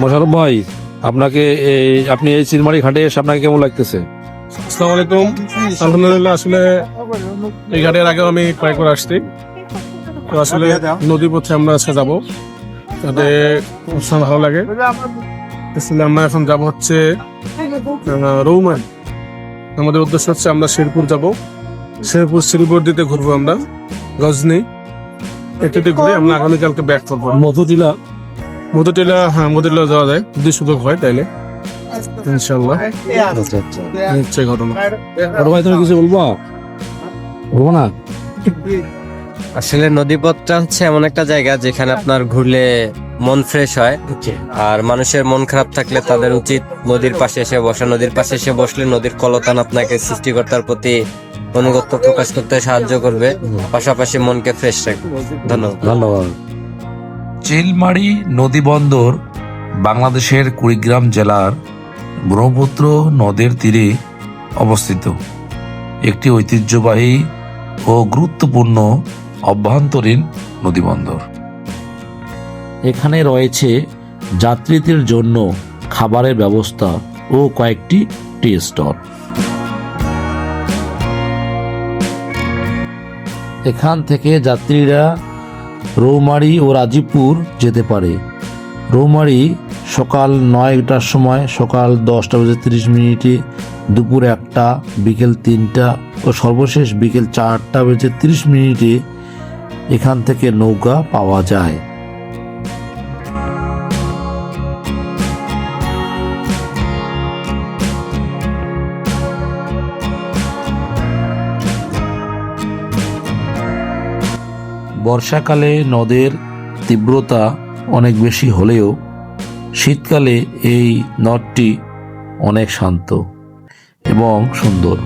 মোশারফ ভাই আপনাকে এই আপনি এই চিলমারি ঘাটে এসে আপনাকে কেমন লাগতেছে? আসসালামু আলাইকুম। আলহামদুলিল্লাহ আসলে এই ঘাটের আগেও আমি কয়েকবার আসছি। তো আসলে নদী পথে আমরা আজকে যাব। তাতে ভালো লাগে। আসলে আমরা এখন যাব হচ্ছে রৌমান। আমাদের উদ্দেশ্য হচ্ছে আমরা শেরপুর যাব। শেরপুর শ্রীপুর দিতে ঘুরবো আমরা গজনি। এটাতে ঘুরে আমরা আগামীকালকে ব্যাক করব। মধু মধুটিলা মধুটিলা হ্যাঁ মধুটিলা যাওয়া যায়। যদি সুযোগ হয় তাইলে। ইনশাল্লাহ হচ্ছে ঘটনা। ভাই তুমি কিছু বলব? বলব না? আসলে নদীপথটা হচ্ছে এমন একটা জায়গা যেখানে আপনার ঘুরলে মন ফ্রেশ হয়। আর মানুষের মন খারাপ থাকলে তাদের উচিত নদীর পাশে এসে বসা। নদীর পাশে এসে বসলে নদীর কলতান আপনাকে সৃষ্টিকর্তার প্রতি অনুগত্য প্রকাশ করতে সাহায্য করবে। পাশাপাশি মনকে ফ্রেশ রাখবে। ধন্যবাদ। ধন্যবাদ। চিলমারি নদী বন্দর বাংলাদেশের কুড়িগ্রাম জেলার ব্রহ্মপুত্র নদের তীরে অবস্থিত। একটি ঐতিহ্যবাহী ও গুরুত্বপূর্ণ অভ্যন্তরীণ নদীবন্দর এখানে রয়েছে যাত্রীদের জন্য খাবারের ব্যবস্থা ও কয়েকটি টি স্টল। এখান থেকে যাত্রীরা রৌমারি ও রাজীবপুর যেতে পারে। রৌমারি সকাল নয়টার সময় সকাল দশটা বাজে তিরিশ মিনিটে দুপুর একটা, বিকেল তিনটা ও সর্বশেষ বিকেল চারটা বেজে তিরিশ মিনিটে এখান থেকে নৌকা পাওয়া যায়। বর্ষাকালে নদের তীব্রতা অনেক বেশি হলেও শীতকালে এই নদটি অনেক শান্ত এবং সুন্দর।